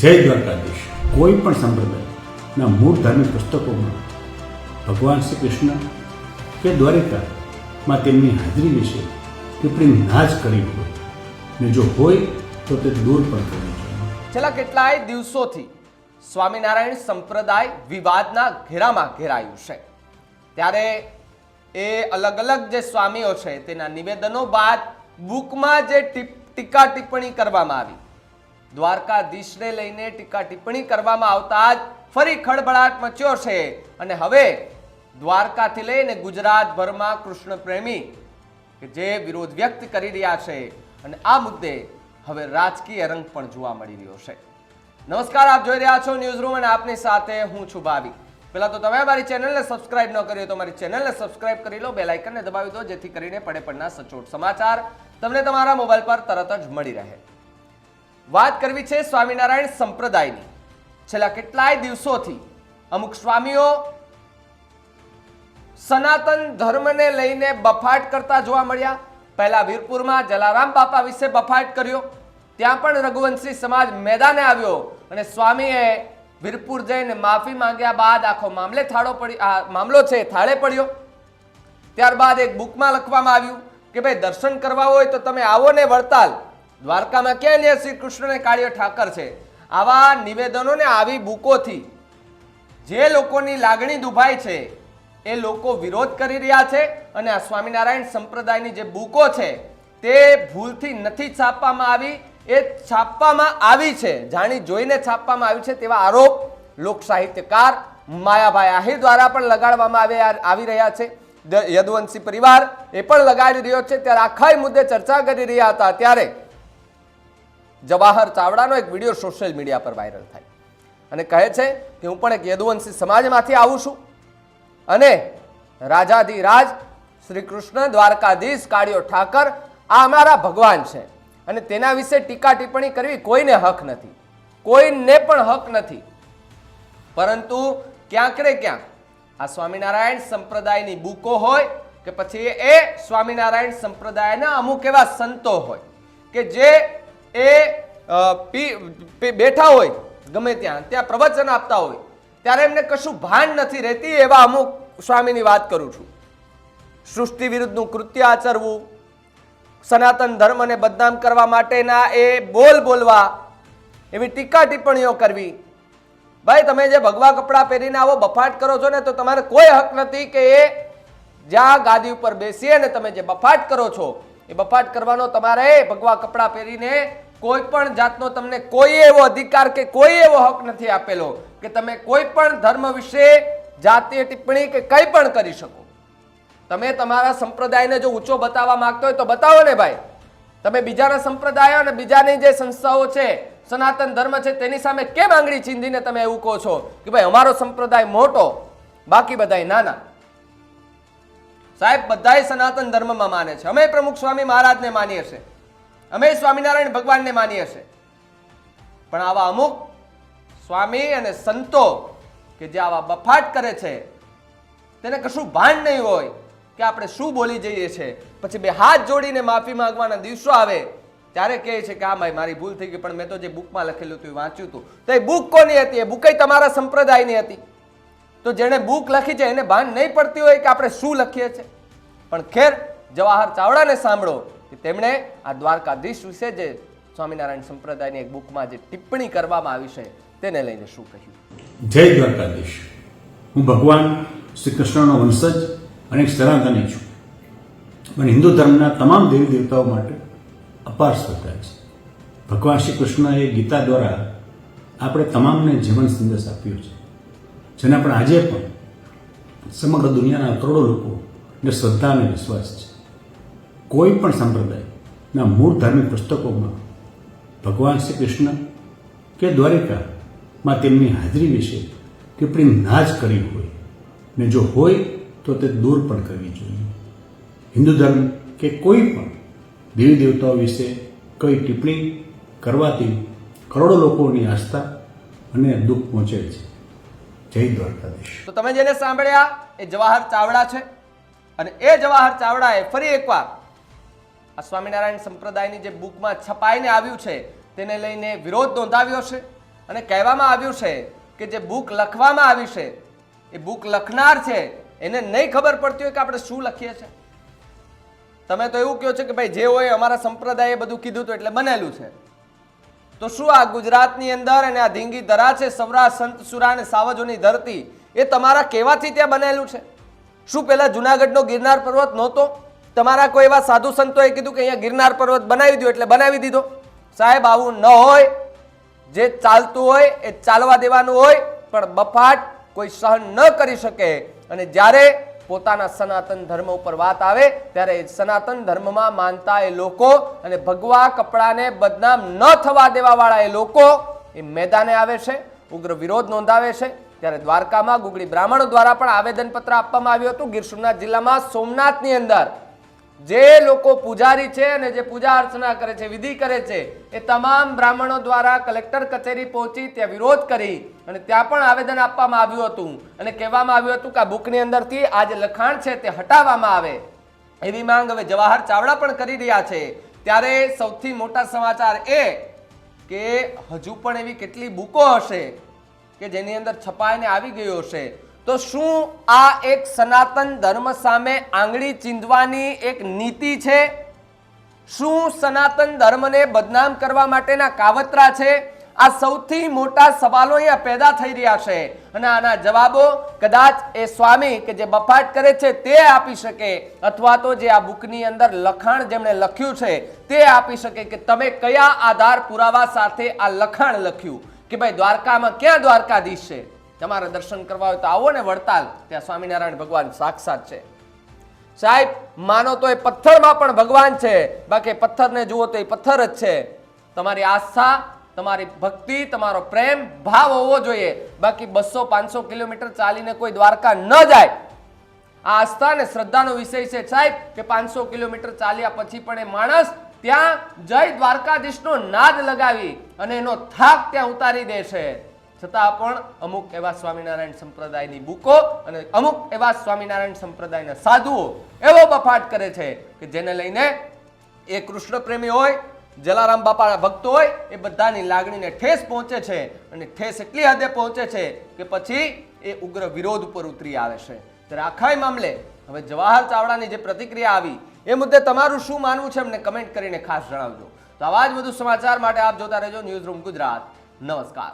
જય દ્વારકાધીશ. કોઈ પણ સંપ્રદાયના મૂળ ધાર્મિક પુસ્તકોમાં ભગવાન શ્રી કૃષ્ણ કે દ્વારિકામાં તેમની હાજરી વિશે ટિપ્પણી ના જ કરી હોય ને જો હોય તો તે દૂર પણ કરવી છેલ્લા કેટલાય દિવસોથી સ્વામિનારાયણ સંપ્રદાય વિવાદના ઘેરામાં ઘેરાયું છે. ત્યારે એ અલગ અલગ જે સ્વામીઓ છે તેના નિવેદનો બાદ બુકમાં જે ટીકા ટિપ્પણી કરવામાં આવી. દ્વારકાધીશને લઈને ટીકા ટિપ્પણી કરવામાં આવતા જ ફરી ખળભળાટ મચ્યો છે. અને હવે દ્વારકાથી લઈને ગુજરાતભરમાં કૃષ્ણ પ્રેમી કે જે વિરોધ વ્યક્ત કરી રહ્યા છે. અને આ મુદ્દે હવે રાજકીય રંગ પણ જોવા મળી રહ્યો છે. નમસ્કાર, આપ જોઈ રહ્યા છો ન્યૂઝ રૂમ અને આપની સાથે હું છું ભાવી. પહેલાં તો તમે મારી ચેનલને સબસ્ક્રાઇબ ન કરી તો મારી ચેનલને સબસ્ક્રાઇબ કરી લો બેલાઇકનને દબાવી દો, જેથી કરીને પડે પડના સચોટ સમાચાર તમને તમારા મોબાઈલ પર તરત જ મળી રહે. વાત કરવી છે સ્વામિનારાયણ સંપ્રદાયની. છેલ્લા કેટલાય દિવસોથી અમુક સ્વામીઓ સનાતન ધર્મને લઈને બફાટ કરતા જોવા મળ્યા. પહેલા વીરપુરમાં જલારામ બાપા વિશે બફાટ કર્યો. ત્યાં પણ રઘુવંશી સમાજ મેદાને આવ્યો અને સ્વામીએ વીરપુર જઈને માફી માંગ્યા બાદ આખો મામલે થાળો પડી, આ મામલો છે થાળે પડ્યો. ત્યારબાદ એક બુકમાં લખવામાં આવ્યું કે ભાઈ દર્શન કરવા હોય તો તમે આવો ને વડતાલ. દ્વારકામાં ક્યાં લે શ્રી કૃષ્ણ ને કાળિયો ઠાકર છે? આવા નિવેદનો ને આવી બુકોથી જે લોકોની લાગણી દુભાઈ છે, એ લોકો વિરોધ કરી રહ્યા છે અને આ સ્વામિનારાયણ સંપ્રદાયની જે બુકો છે, તે ભૂલથી નથી છાપવામાં આવી, એ છાપવામાં આવી છે, જાણી જોઈને છાપવામાં આવી છે તેવા આરોપ લોક સાહિત્યકાર માયાભાઈ આહિર દ્વારા પણ લગાડવામાં આવી રહ્યા છે. યદુવંશી પરિવાર એ પણ લગાડી રહ્યો છે. ત્યારે આખા મુદ્દે ચર્ચા કરી રહ્યા હતા. ત્યારે જવાહર ચાવડાનો એક વીડિયો સોશિયલ મીડિયા પર વાયરલ થાય. અને કહે છે કે હું પણ એક યદુવંશી સમાજમાંથી આવું છું. અને રાજાધિરાજ શ્રી કૃષ્ણ દ્વારકાધીશ કાળિયો ઠાકર આ અમારા ભગવાન છે. અને તેના વિશે ટીકા ટિપ્પણી કરવી કોઈને હક નથી. કોઈને પણ હક નથી. પરંતુ ક્યાંક ને ક્યાંક આ સ્વામિનારાયણ સંપ્રદાયની બુકો હોય કે પછી એ સ્વામિનારાયણ સંપ્રદાયના અમુક એવા સંતો હોય કે જે એ બેઠા હોય, ગમે ત્યાં ત્યાં પ્રવચન આપતા હોય, ત્યારે એમને કશું ભાન નથી રહેતી એવા અમુક સ્વામીની વાત કરું છું. સૃષ્ટિ વિરુદ્ધનું કૃત્ય આચરવું, સનાતન ધર્મને બદનામ કરવા માટેના એ બોલ બોલવા, એવી ટીકા ટિપ્પણીઓ કરવી. ભાઈ, તમે જે ભગવા કપડાં પહેરીને આવો, બફાટ કરો છો ને, તો તમારે કોઈ હક નથી કે એ જ્યાં ગાદી ઉપર બેસી અને તમે જે બફાટ કરો છો એ બફાટ કરવાનો તમારે ભગવા કપડાં પહેરીને કોઈ પણ જાતનો તમને કોઈ એવો અધિકાર કે કોઈ એવો હક નથી આપેલો કે તમે કોઈ પણ ધર્મ વિશે જાતીય ટિપ્પણી કે કંઈ પણ કરી શકો. તમે તમારા સંપ્રદાયને જો ઊંચો બતાવવા માંગતો હોય તો બતાવો ને ભાઈ. તમે બીજાના સંપ્રદાયો અને બીજાની જે સંસ્થાઓ છે, સનાતન ધર્મ છે, તેની સામે કેમ આંગળી ચીંધીને તમે એવું કહો છો કે ભાઈ અમારો સંપ્રદાય મોટો, બાકી બધાય નાના? સાહેબ, બધાય સનાતન ધર્મમાં માને છે. અમે પ્રમુખ સ્વામી મહારાજને માનીએ છીએ. અમે સ્વામિનારાયણ ભગવાનને માનીએ છીએ. પણ આવા અમુક સ્વામી અને સંતો કે જે આવા બફાટ કરે છે, તેને કશું ભાન નહીં હોય કે આપણે શું બોલી જઈએ છે. પછી બે હાથ જોડીને માફી માંગવાના દિવસો આવે, ત્યારે કહે છે કે, હા ભાઈ, મારી ભૂલ થઈ ગઈ, પણ મેં તો જે બુકમાં લખેલું હતું એ વાંચ્યું હતું. તો એ બુક કોની હતી? એ બુકે તમારા સંપ્રદાયની હતી? તો જેણે બુક લખી છે, એને ભાન નહીં પડતી હોય કે આપણે શું લખીએ છીએ. પણ ખેર જવાહર ચાવડાને સાંભળો કે તેમણે આ દ્વારકાધીશ વિશે જે સ્વામિનારાયણ સંપ્રદાયની એક બુકમાં જે ટિપ્પણી કરવામાં આવી છે, તેને લઈને શું કહ્યું? જય દ્વારકાધીશ. હું ભગવાન શ્રી કૃષ્ણનો વંશજ અને એક છું. મને હિન્દુ ધર્મના તમામ દેવી દેવતાઓ માટે અપાર શ્રદ્ધા છે. ભગવાન શ્રી કૃષ્ણએ ગીતા દ્વારા આપણે તમામને જીવન સંદેશ આપ્યો છે. જેના પણ આજે પણ સમગ્ર દુનિયાના કરોડો લોકોને શ્રદ્ધા અને વિશ્વાસ છે. કોઈ પણ સંપ્રદાયના મૂળ ધાર્મિક પુસ્તકોમાં ભગવાન શ્રી કૃષ્ણ કે દ્વારિકામાં તેમની હાજરી વિશે ટિપ્પણી ના જ કરી હોય ને જો હોય તો તે દૂર પણ કરવી જોઈએ. હિન્દુ ધર્મ કે કોઈ પણ દેવી દેવતાઓ વિશે કોઈ ટિપ્પણી કરવાથી કરોડો લોકોની આસ્થા અને દુઃખ પહોંચે છે. જય દ્વારકાધીશ. તો તમે જેને સાંભળ્યા એ જવાહર ચાવડા છે અને એ જવાહર ચાવડાએ ફરી એકવાર આ સ્વામિનારાયણ સંપ્રદાયની જે બુકમાં છપાઈને આવ્યું છે તેને લઈને વિરોધ નોંધાવ્યો છે અને કહેવામાં આવ્યું છે કે જે બુક લખવામાં આવી છે, એ બુક લખનાર છે, એને નહીં ખબર પડતી હોય કે આપણે શું લખીએ છીએ તમે તો એવું કહો છો કે ભાઈ જે હોય અમારા સંપ્રદાયે બધું કીધું હતું એટલે બનેલું છે. તો શું આ ગુજરાતની અંદર અને આ ધીંગી ધરા છે સૌરાષ્ટ્ર સંત સુરા અને સાવજોની ધરતી, એ તમારા કહેવાથી ત્યાં બનેલું છે? શું પહેલાં જુનાગઢનો ગિરનાર પર્વત નહોતો? તમારા કોઈ એવા સાધુ સંતોએ કીધું કે અહીંયા ગિરનાર પર્વત બનાવી દો એટલે બનાવી દીધો? સાહેબ, આવું ન હોય. જે ચાલતું હોય એ ચાલવા દેવાનું હોય, પણ બફાટ કોઈ સહન ન કરી શકે. અને જ્યારે પોતાના સનાતન ધર્મ ઉપર વાત આવે, ત્યારે સનાતન ધર્મમાં માનતા એ લોકો અને ભગવા કપડાને બદનામ ન થવા દેવા વાળા એ લોકો એ મેદાને આવે છે, ઉગ્ર વિરોધ નોંધાવે છે. ત્યારે દ્વારકામાં ગુગળી બ્રાહ્મણો દ્વારા પણ આવેદનપત્ર આપવામાં આવ્યું હતું. ગીર સોમનાથ જિલ્લામાં સોમનાથની અંદર જે લોકો પૂજારી છે અને જે પૂજા અર્ચના કરે છે, વિધિ કરે છે, એ તમામ બ્રાહ્મણો દ્વારા કલેક્ટર કચેરી પહોંચી ત્યાં વિરોધ કરી અને ત્યાં પણ આવેદન આપવામાં આવ્યું હતું. અને કહેવામાં આવ્યું હતું કે આ બુકની અંદરથી આ જે લખાણ છે તે હટાવવામાં આવે. એવી માંગ હવે જવાહર ચાવડા પણ કરી રહ્યા છે. ત્યારે સૌથી મોટા સમાચાર એ કે હજુ પણ એવી કેટલી બુકો હશે કે જેની અંદર છપાઈને આવી ગયો હશે. તો શું આ એક સનાતન ધર્મ સામે આંગળી ચીંધવાની એક નીતિ છે? શું સનાતન ધર્મને બદનામ કરવા માટેના કાવતરા છે? આ સૌથી મોટા સવાલો અહીંયા પેદા થઈ રહ્યા છે. અને આના જવાબો કદાચ એ સ્વામી કે જે બફાટ કરે છે તે આપી શકે. અથવા તો જે આ બુકની અંદર લખાણ જેમણે લખ્યું છે તે આપી શકે કે તમે કયા આધાર પુરાવા સાથે આ લખાણ લખ્યું? કે ભાઈ દ્વારકામાં ક્યાં દ્વારકાધીશ છે? તમારે દર્શન કરવા હોય તો આવો ને વડતાલ. ત્યાં સ્વામિનારાયણ ભગવાન સાક્ષાત છે. સાહેબ, માનો તો એ પથ્થરમાં પણ ભગવાન છે. બાકી પથ્થરને જુઓ તો એ પથ્થર જ છે. તમારી આસ્થા, તમારી ભક્તિ, તમારો પ્રેમ, ભાવ હોવો જોઈએ. બાકી બસો પાંચસો કિલોમીટર ચાલીને કોઈ દ્વારકા ન જાય. આ આસ્થા અને શ્રદ્ધાનો વિષય છે સાહેબ, કે પાંચસો કિલોમીટર ચાલ્યા પછી પણ એ માણસ ત્યાં જય દ્વારકાધીશનો નાદ લગાવી અને એનો થાક ત્યાં ઉતારી દે છે. છતાં પણ અમુક એવા સ્વામિનારાયણ સંપ્રદાયની બુકો અને અમુક એવા સ્વામિનારાયણ સંપ્રદાયના સાધુઓ એવો બફાટ કરે છે કે જેને લઈને એ કૃષ્ણ પ્રેમી હોય, જલારામ બાપાના ભક્તો હોય, એ બધાની લાગણીને ઠેસ પહોંચે છે અને ઠેસ એટલી હદે પહોંચે છે કે પછી એ ઉગ્ર વિરોધ ઉપર ઉતરી આવે છે. ત્યારે આખાય મામલે હવે જવાહર ચાવડાની જે પ્રતિક્રિયા આવી, એ મુદ્દે તમારું શું માનવું છે અમને કમેન્ટ કરીને ખાસ જણાવજો. તો આવા જ વધુ સમાચાર માટે આપ જોતા રહેજો ન્યૂઝ રૂમ ગુજરાત. નમસ્કાર.